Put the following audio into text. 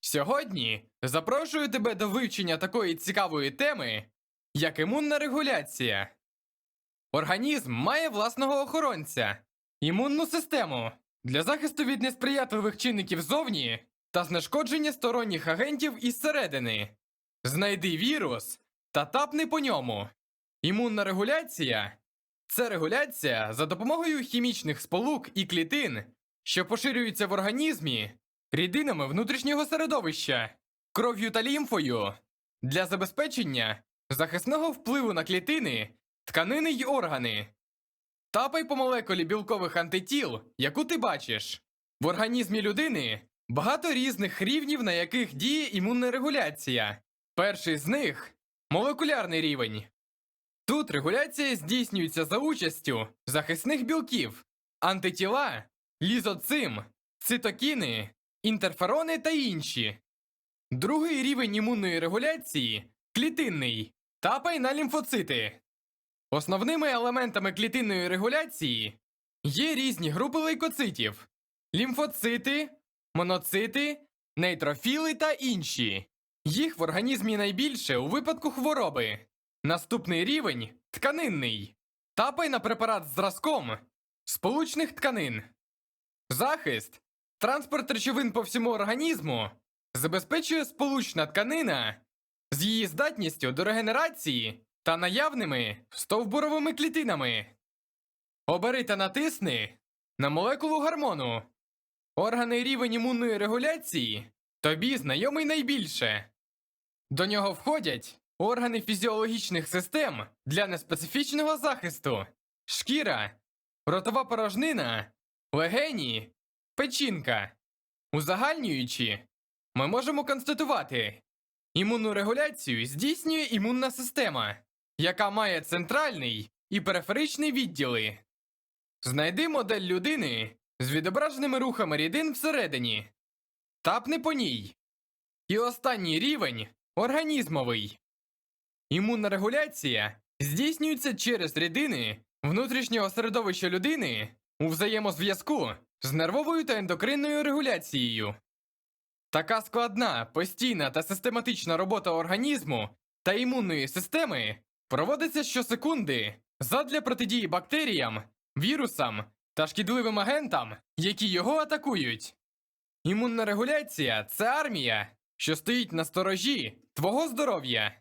Сьогодні запрошую тебе до вивчення такої цікавої теми, як імунна регуляція. Організм має власного охоронця, імунну систему для захисту від несприятливих чинників зовні та знешкодження сторонніх агентів із середини. Знайди вірус та тапни по ньому. Імунна регуляція це регуляція за допомогою хімічних сполук і клітин, що поширюються в організмі рідинами внутрішнього середовища, кров'ю та лімфою для забезпечення захисного впливу на клітини, тканини й органи. Тапай по молекулі білкових антитіл, яку ти бачиш. В організмі людини багато різних рівнів, на яких діє імунна регуляція. Перший з них молекулярний рівень. Тут регуляція здійснюється за участю захисних білків, антитіла, лізоцим, цитокіни, інтерферони та інші. Другий рівень імунної регуляції клітинний. Тапай на лімфоцити. Основними елементами клітинної регуляції є різні групи лейкоцитів: лімфоцити, моноцити, нейтрофіли та інші. Їх в організмі найбільше у випадку хвороби. Наступний рівень тканинний. Тапай на препарат з зразком сполучних тканин. Захист. Транспорт речовин по всьому організму забезпечує сполучна тканина з її здатністю до регенерації та наявними стовбуровими клітинами. Обери та натисни на молекулу гормону. Органи рівень імунної регуляції тобі знайомий найбільше. До нього входять органи фізіологічних систем для неспецифічного захисту, шкіра, ротова порожнина, легені, печінка. Узагальнюючи, ми можемо констатувати, імунну регуляцію здійснює імунна система, яка має центральний і периферичний відділи. Знайди модель людини з відображеними рухами рідин всередині. Тапни по ній. І останній рівень організмовий. Імунна регуляція здійснюється через рідини внутрішнього середовища людини у взаємозв'язку з нервовою та ендокринною регуляцією. Така складна, постійна та систематична робота організму та імунної системи проводиться щосекунди задля протидії бактеріям, вірусам та шкідливим агентам, які його атакують. Імунна регуляція це армія, що стоїть на сторожі твого здоров'я.